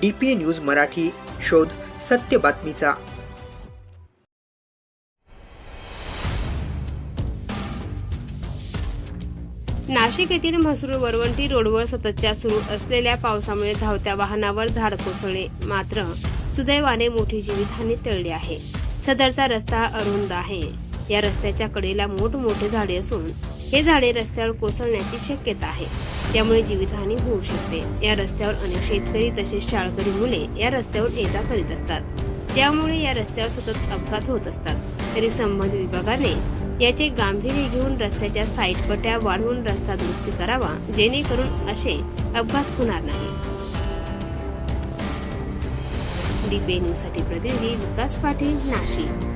D P A news Marathi शोध सत्य बातमीचा. नाशिक येथील म्हसरूळ वरवंटी रोडवर सततच्या सुरू असलेल्या पावसामुळे धावत्या वाहनावर झाड कोसळले. मात्र सुदैवाने मोठी जीवितहानी टळली आहे. सदरचा रस्ता अरुंद आहे. या रस्त्याच्या कडेला मोठमोठे झाडे असून हे झाडे रस्त्यावर कोसळण्याची शक्यता आहे. त्यामुळे जीवितहानी होऊ शकते. या रस्त्यावर अनेक शेतकरी तसेच शाळकरी मुले या रस्त्यावर ये जा करीत असतात. त्यामुळे या रस्त्यावर सतत अपघात होत असतात. तरी संबंधित विभागाने याचे गांभीर्य घेऊन रस्त्याच्या साईट पट्ट्या वाढवून रस्ता दुरुस्ती करावा जेणेकरून असे अपघात होणार नाही. डीपे न्यूजसाठी प्रतिनिधी विकास पाटील नाशिक.